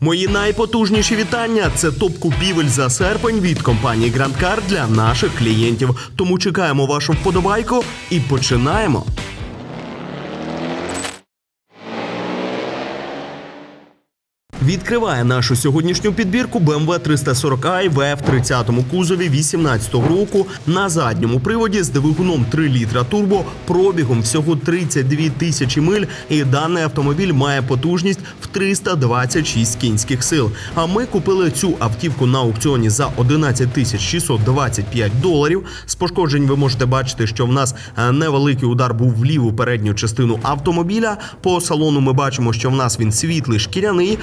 Мої найпотужніші вітання це топ купівель за серпень від компанії Grand Car для наших клієнтів. Тому чекаємо вашу вподобайку і починаємо. Відкриває нашу сьогоднішню підбірку BMW 340i в F30 кузові 18 року на задньому приводі з двигуном 3 літра турбо, пробігом всього 32 тисячі миль. І даний автомобіль має потужність в 326 кінських сил. А ми купили цю автівку на аукціоні за 11 тисяч 625 доларів. З пошкоджень ви можете бачити, що в нас е, невеликий удар був в ліву передню частину автомобіля. По салону ми бачимо, що в нас він світлий шкіряний.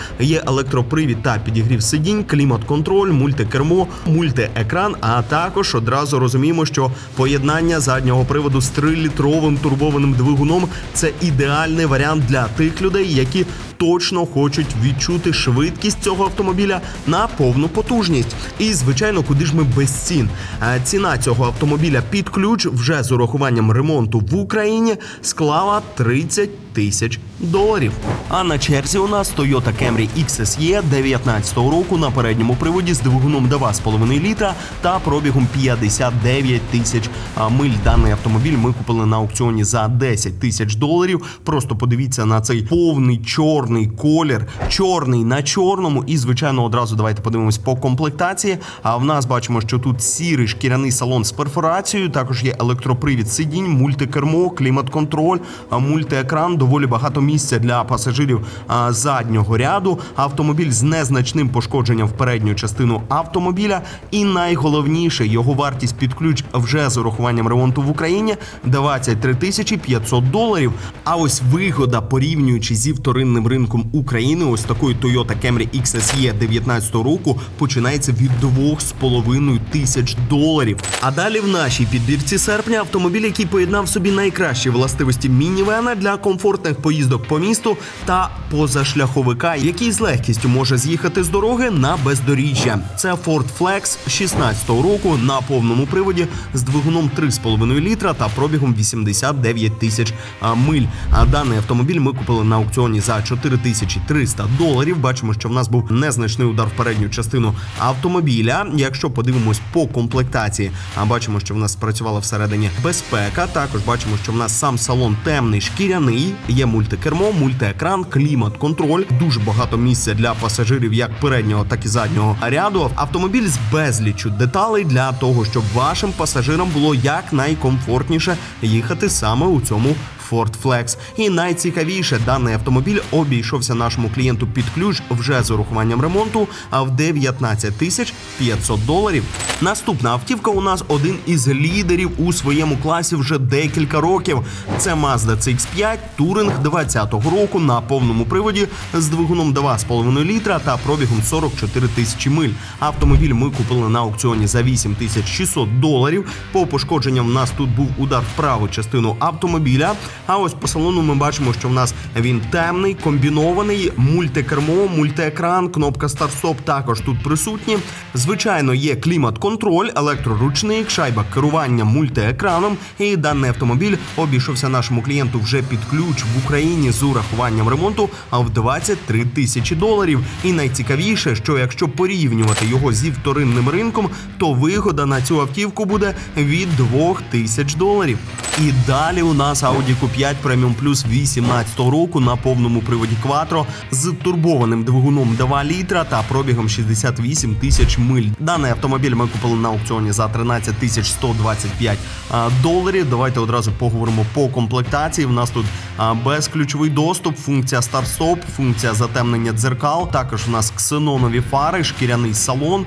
Електропривід та підігрів сидінь, клімат-контроль, мультикермо, мультиекран. А також одразу розуміємо, що поєднання заднього приводу з 3-літровим турбованим двигуном це ідеальний варіант для тих людей, які точно хочуть відчути швидкість цього автомобіля на повну потужність. І звичайно, куди ж ми без цін? Е, Ціна цього автомобіля під ключ вже з урахуванням ремонту в Україні склала 30 тисяч доларів. А на черзі у нас Toyota Camry XSE 19 року на передньому приводі з двигуном 2,5 літра та пробігом 59 тисяч миль. Даний автомобіль ми купили на аукціоні за 10 тисяч доларів. Просто подивіться на цей повний чорний колір, чорний на чорному. І звичайно, одразу давайте подивимось по комплектації. А в нас бачимо, що тут сірий шкіряний салон з перфорацією. Також є електропривід сидінь, мультикермо, клімат-контроль, мультиекран. Доволі багато місця для пасажирів заднього ряду. Автомобіль з незначним пошкодженням в передню частину автомобіля. І найголовніше його вартість під ключ вже з урахуванням ремонту в Україні 23 тисячі 500 доларів. А ось вигода, порівнюючи зі вторинним ринком України, ось такої Toyota Camry XSE 19 року починається від 2,5 тисяч доларів. А далі в нашій підбірці серпня автомобіль, який поєднав собі найкращі властивості мінівена для комфортних поїздок по місту та позашляховика, який з легкістю може з'їхати з дороги на бездоріжжя. Це Ford Flex 16 року на повному приводі з двигуном 3,5 літра та пробігом 89 тисяч миль. А даний автомобіль ми купили на аукціоні за 4300 доларів. Бачимо, що в нас був незначний удар в передню частину автомобіля. Якщо подивимось по комплектації, а бачимо, що в нас спрацювала всередині безпека. Також бачимо, що в нас сам салон темний шкіряний, є мультикермо, мультиекран, клімат, контроль. Дуже багато місця для пасажирів, як переднього, так і заднього ряду. Автомобіль з безліччю деталей для того, щоб вашим пасажирам було якнайкомфортніше їхати саме у цьому Ford Flex. І найцікавіше, даний автомобіль обійшовся нашому клієнту під ключ вже з урахуванням ремонту, а в 19 тисяч 500 доларів. Наступна автівка у нас один із лідерів у своєму класі вже декілька років. Це Mazda CX-5 Touring 20-го року на повному приводі з двигуном 2,5 літра та пробігом 44 тисячі миль. Автомобіль ми купили на аукціоні за 8 тисяч 600 доларів. По пошкодженням в нас тут був удар в праву частину автомобіля. А ось по салону ми бачимо, що в нас він темний, комбінований, мультикермо, мультиекран, кнопка старт-стоп також тут присутні. Звичайно, є клімат-контроль, електроручник, шайба керування мультиекраном. І даний автомобіль обійшовся нашому клієнту вже під ключ в Україні з урахуванням ремонту, а в 23 тисячі доларів. І найцікавіше, що якщо порівнювати його зі вторинним ринком, то вигода на цю автівку буде від 2 тисяч доларів. І далі у нас Audi Q5 Premium Plus 18 року на повному приводі Quattro з турбованим двигуном 2 літра та пробігом 68 тисяч миль. Даний автомобіль ми купили на аукціоні за 13 тисяч 125 доларів. Давайте одразу поговоримо по комплектації. В нас тут безключовий доступ, функція старт-стоп, функція затемнення дзеркал. Також у нас ксенонові фари, шкіряний салон.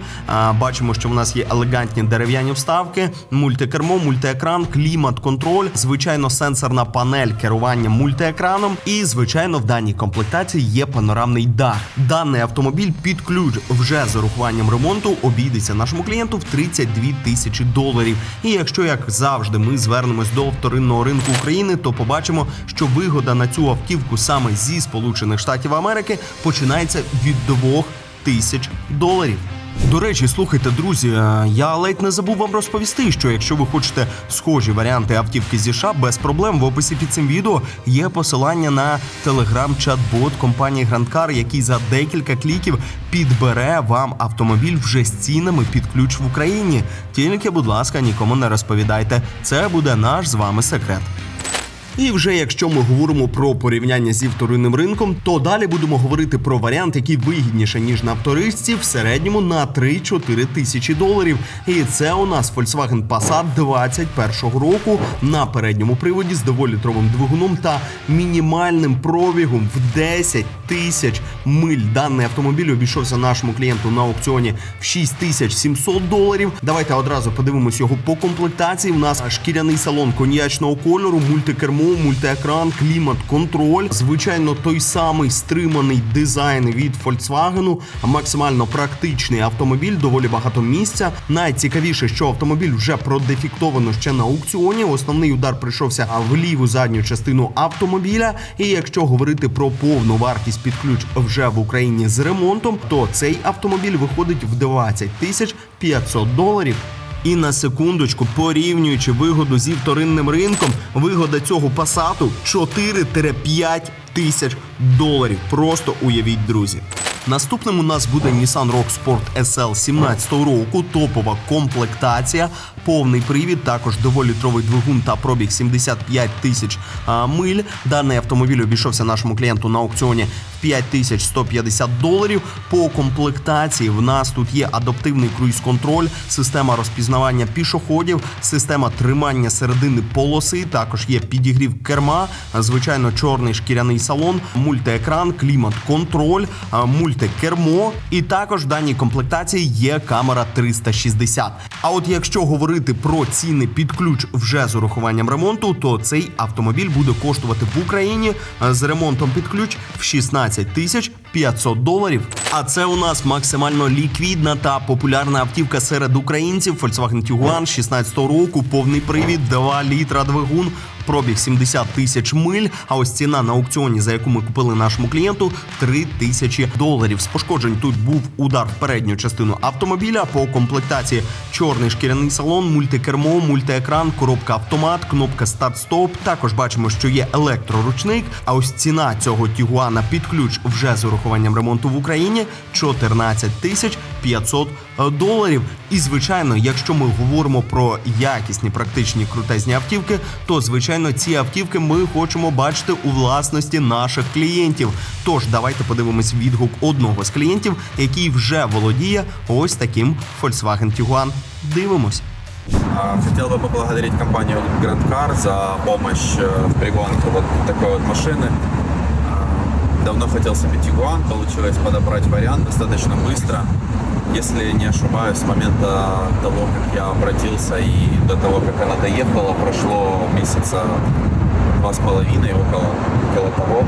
Бачимо, що в нас є елегантні дерев'яні вставки, мультикермо, мультиекран, клімат, контроль, звичайно, сенсорна панель керування мультиекраном. І, звичайно, в даній комплектації є панорамний дах. Даний автомобіль під ключ вже з урахуванням ремонту обійдеться нашому клієнту в 32 тисячі доларів. І якщо, як завжди, ми звернемось до вторинного ринку України, то побачимо, що вигода на цю автівку саме зі Сполучених Штатів Америки починається від 2 тисяч доларів. До речі, слухайте, друзі, е, я ледь не забув вам розповісти, що якщо ви хочете схожі варіанти автівки зі США, без проблем в описі під цим відео є посилання на телеграм-чат-бот компанії Car, який за декілька кліків підбере вам автомобіль вже з цінами під ключ в Україні. Тільки, будь ласка, нікому не розповідайте. Це буде наш з вами секрет. І вже якщо ми говоримо про порівняння зі вторинним ринком, то далі будемо говорити про варіант, який вигідніше ніж на вторичці, в середньому на 3-4 тисячі доларів. І це у нас Volkswagen Passat 21-го року на передньому приводі з доволітровим двигуном та мінімальним пробігом в 10 тисяч миль. Даний автомобіль обійшовся нашому клієнту на аукціоні в 6700 доларів. Давайте одразу подивимось його по комплектації. У нас шкіряний салон коньячного кольору, мультикермо, мультиекран, клімат, контроль. Звичайно, той самий стриманий дизайн від Volkswagen, максимально практичний автомобіль, доволі багато місця. Найцікавіше, що автомобіль вже продефіктовано ще на аукціоні. Основний удар прийшовся в ліву задню частину автомобіля. І якщо говорити про повну вартість під ключ вже в Україні з ремонтом, то цей автомобіль виходить в 20 тисяч 500 доларів. І на секундочку, порівнюючи вигоду зі вторинним ринком, вигода цього пасату 4-5 тисяч доларів. Просто уявіть, друзі. Наступним у нас буде Nissan Rogue Sport SL 17 року, топова комплектація, повний привід, також доволітровий двигун та пробіг 75 тисяч миль. Даний автомобіль обійшовся нашому клієнту на аукціоні в 5150 доларів. По комплектації в нас тут є адаптивний круїз-контроль, система розпізнавання пішоходів, система тримання середини полоси. Також є підігрів керма, звичайно, чорний шкіряний салон, мультиекран, клімат-контроль, а, мультикермо. І також в даній комплектації є камера 360. А от якщо говорити про ціни під ключ вже з урахуванням ремонту, то цей автомобіль буде коштувати в Україні з ремонтом під ключ в 16 тисяч 500 доларів. А це у нас максимально ліквідна та популярна автівка серед українців Volkswagen Tiguan 16 року, повний привід, 2 літра двигун. Пробіг 70 тисяч миль. А ось ціна на аукціоні, за яку ми купили нашому клієнту, 3 тисячі доларів. З пошкоджень тут був удар в передню частину автомобіля. По комплектації чорний шкіряний салон, мультикермо, мультиекран, коробка автомат, кнопка старт-стоп. Також бачимо, що є електроручник. А ось ціна цього Тігуана під ключ вже з урахуванням ремонту в Україні 14 тисяч 500 доларів. І звичайно, якщо ми говоримо про якісні практичні крутезні автівки, то звичайно ці автівки ми хочемо бачити у власності наших клієнтів. Тож давайте подивимось відгук одного з клієнтів, який вже володіє ось таким Volkswagen Tiguan. Дивимось. А, Хотел бы поблагодарить компанию Grand Car за помощь э, в пригонке вот такой вот машины. А, Давно хотел себе Tiguan, получилось подобрать вариант достаточно быстро. Если не ошибаюсь, с момента того, как я обратился и до того, как она доехала, прошло месяца два с половиной, около, около того.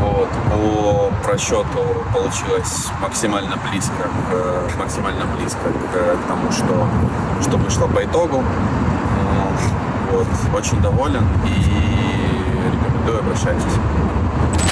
Вот. По просчету получилось максимально близко, к, максимально близко к, тому, что, что вышло по итогу. Вот. Очень доволен и рекомендую обращайтесь.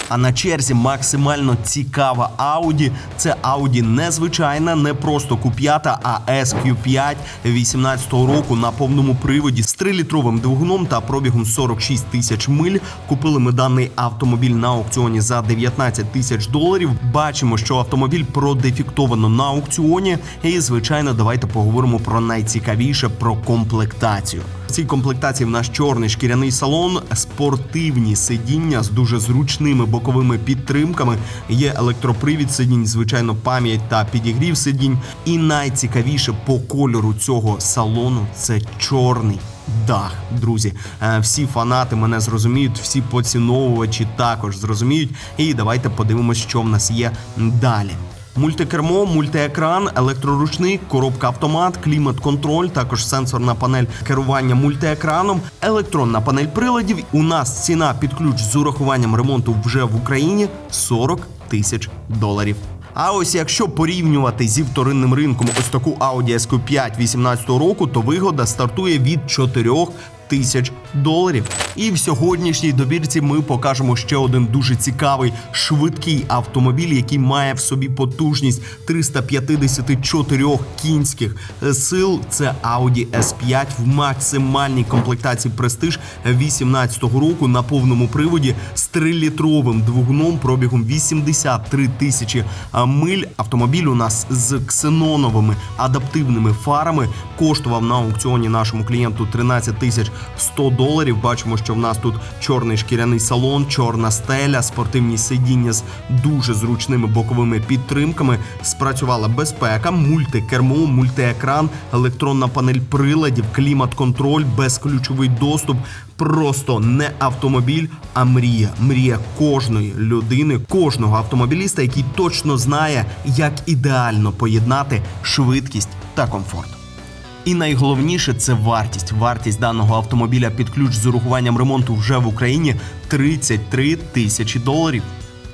А на черзі максимально цікава Audi. Це Audi незвичайна, не просто Q5, а SQ5 18-го року на повному приводі з 3-літровим двигуном та пробігом 46 тисяч миль. Купили ми даний автомобіль на аукціоні за 19 тисяч доларів. Бачимо, що автомобіль продефіктовано на аукціоні. І звичайно, давайте поговоримо про найцікавіше про комплектацію. В цій комплектації в нас чорний шкіряний салон, спортивні сидіння з дуже зручними боковими підтримками. Є електропривід сидінь, звичайно, пам'ять та підігрів сидінь. І найцікавіше по кольору цього салону це чорний. Дах, друзі, Е, всі фанати мене зрозуміють, всі поціновувачі також зрозуміють. І давайте подивимось, що в нас є далі. Мультикермо, мультиекран, електроручник, коробка автомат, клімат-контроль, також сенсорна панель керування мультиекраном, електронна панель приладів. У нас ціна під ключ з урахуванням ремонту вже в Україні 40 тисяч доларів. А ось якщо порівнювати зі вторинним ринком ось таку Audi SQ5 18 року, то вигода стартує від 4 тисяч доларів. І в сьогоднішній добірці ми покажемо ще один дуже цікавий швидкий автомобіль, який має в собі потужність 354 кінських сил. Це Audi S5 в максимальній комплектації престиж 18-го року на повному приводі з 3-літровим двигуном пробігом 83 тисячі миль. Автомобіль у нас з ксеноновими адаптивними фарами коштував на аукціоні нашому клієнту 13 тисяч 100 доларів. Бачимо, що в нас тут чорний шкіряний салон, чорна стеля, спортивні сидіння з дуже зручними боковими підтримками. Спрацювала безпека, мультикермо, мультиекран, електронна панель приладів, клімат-контроль, безключовий доступ. Просто не автомобіль, а мрія. Мрія кожної людини, кожного автомобіліста, який точно знає, як ідеально поєднати швидкість та комфорт. І найголовніше це вартість. Вартість даного автомобіля під ключ з урахуванням ремонту вже в Україні 33 тисячі доларів.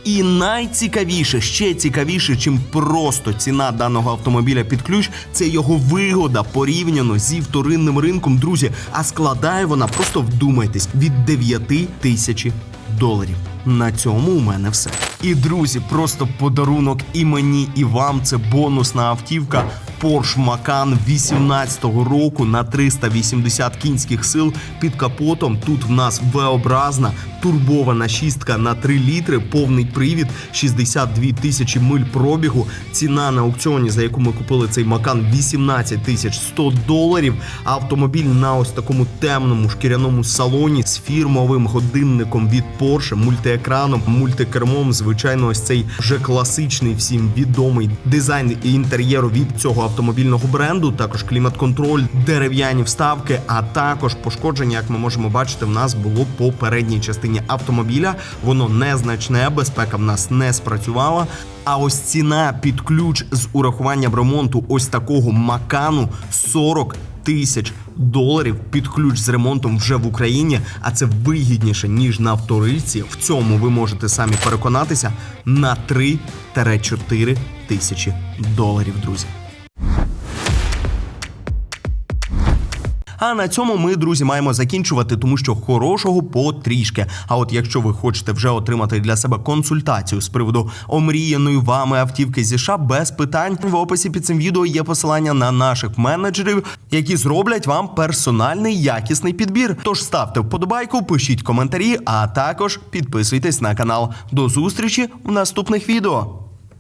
І найцікавіше, ще цікавіше, чим просто ціна даного автомобіля під ключ, це його вигода порівняно зі вторинним ринком, друзі. А складає вона, просто вдумайтесь, від 9 тисячі доларів. На цьому у мене все. І друзі, просто подарунок і мені, і вам. Це бонусна автівка Porsche Macan 18-го року на 380 кінських сил під капотом. Тут в нас V-образна турбована шістка на 3 літри, повний привід, 62 тисячі миль пробігу. Ціна на аукціоні, за яку ми купили цей Macan, 18 тисяч 100 доларів. Автомобіль на ось такому темному шкіряному салоні з фірмовим годинником від Porsche, мультиекраном, мультикермом. Звичайно, ось цей вже класичний всім відомий дизайн і інтер'єру від цього автомобільного бренду. Також клімат-контроль, дерев'яні вставки, а також пошкодження, як ми можемо бачити, в нас було по передній частині автомобіля. Воно незначне, безпека в нас не спрацювала. А ось ціна під ключ з урахуванням ремонту ось такого макану 40 тисяч доларів під ключ з ремонтом вже в Україні, а це вигідніше ніж на вторичці. В цьому ви можете самі переконатися на 3-4 тисячі доларів, друзі. А на цьому ми, друзі, маємо закінчувати, тому що хорошого потрішки. А от якщо ви хочете вже отримати для себе консультацію з приводу омріяної вами автівки зі США, без питань в описі під цим відео є посилання на наших менеджерів, які зроблять вам персональний якісний підбір. Тож ставте вподобайку, пишіть коментарі, а також підписуйтесь на канал. До зустрічі в наступних відео.